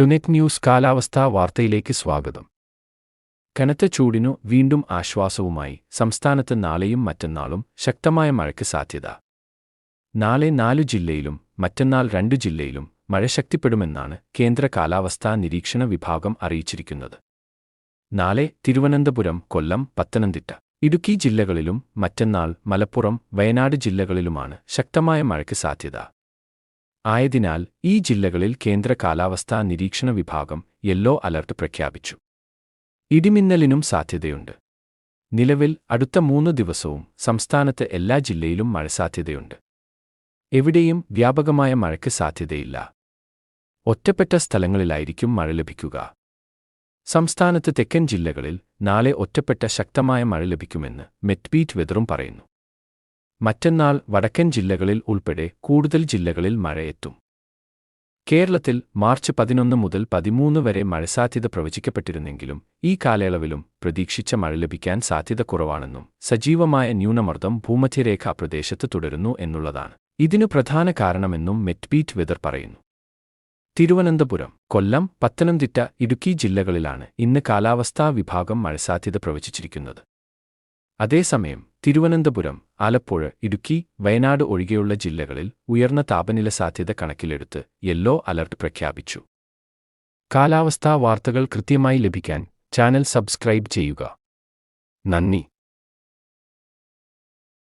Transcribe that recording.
ടുനെറ്റ് news കാലാവസ്ഥാ വാർത്തയിലേക്ക് സ്വാഗതം. കനത്ത ചൂടിനു വീണ്ടും ആശ്വാസവുമായി സംസ്ഥാനത്ത് നാളെയും മറ്റന്നാളും ശക്തമായ മഴയ്ക്ക് സാധ്യത. നാളെ നാലു ജില്ലയിലും മറ്റന്നാൾ രണ്ടു ജില്ലയിലും മഴ ശക്തിപ്പെടുമെന്നാണ് കേന്ദ്ര കാലാവസ്ഥാ നിരീക്ഷണ വിഭാഗം അറിയിച്ചിരിക്കുന്നത്. നാളെ തിരുവനന്തപുരം കൊല്ലം പത്തനംതിട്ട ഇടുക്കി ജില്ലകളിലും മറ്റന്നാൾ മലപ്പുറം വയനാട് ജില്ലകളിലുമാണ് ശക്തമായ മഴയ്ക്ക് സാധ്യത. ആയതിനാൽ ഈ ജില്ലകളിൽ കേന്ദ്ര കാലാവസ്ഥാ നിരീക്ഷണ വിഭാഗം യെല്ലോ അലർട്ട് പ്രഖ്യാപിച്ചു. ഇടിമിന്നലിനും സാധ്യതയുണ്ട്. നിലവിൽ അടുത്ത മൂന്ന് ദിവസവും സംസ്ഥാനത്ത് എല്ലാ ജില്ലയിലും മഴ സാധ്യതയുണ്ട്. എവിടെയും വ്യാപകമായ മഴയ്ക്ക് സാധ്യതയില്ല. ഒറ്റപ്പെട്ട സ്ഥലങ്ങളിലായിരിക്കും മഴ ലഭിക്കുക. സംസ്ഥാനത്ത് തെക്കൻ ജില്ലകളിൽ നാളെ ഒറ്റപ്പെട്ട ശക്തമായ മഴ ലഭിക്കുമെന്ന് മെറ്റ്ബീറ്റ് വെതറും പറയുന്നു. മറ്റന്നാൾ വടക്കൻ ജില്ലകളിൽ ഉൾപ്പെടെ കൂടുതൽ ജില്ലകളിൽ മഴയെത്തും കേരളത്തിൽ മാർച്ച് പതിനൊന്ന് മുതൽ പതിമൂന്ന് വരെ മഴ സാധ്യത പ്രവചിക്കപ്പെട്ടിരുന്നെങ്കിലും ഈ കാലയളവിലും പ്രതീക്ഷിച്ച മഴ ലഭിക്കാൻ സാധ്യത കുറവാണെന്നും സജീവമായ ന്യൂനമർദ്ദം ഭൂമധ്യരേഖാ പ്രദേശത്ത് തുടരുന്നു എന്നുള്ളതാണ്. ഇതിനു പ്രധാന കാരണമെന്നും മെറ്റ്ബീറ്റ് വെതർ പറയുന്നു. തിരുവനന്തപുരം കൊല്ലം പത്തനംതിട്ട ഇടുക്കി ജില്ലകളിലാണ് ഇന്ന് കാലാവസ്ഥാ വിഭാഗം മഴസാധ്യത പ്രവചിച്ചിരിക്കുന്നത്. അതേസമയം തിരുവനന്തപുരം ആലപ്പുഴ ഇടുക്കി വയനാട് ഒഴികെയുള്ള ജില്ലകളിൽ ഉയർന്ന താപനില സാധ്യത കണക്കിലെടുത്ത് യെല്ലോ അലർട്ട് പ്രഖ്യാപിച്ചു. കാലാവസ്ഥാ വാർത്തകൾ കൃത്യമായി ലഭിക്കാൻ ചാനൽ സബ്സ്ക്രൈബ് ചെയ്യുക. നന്ദി.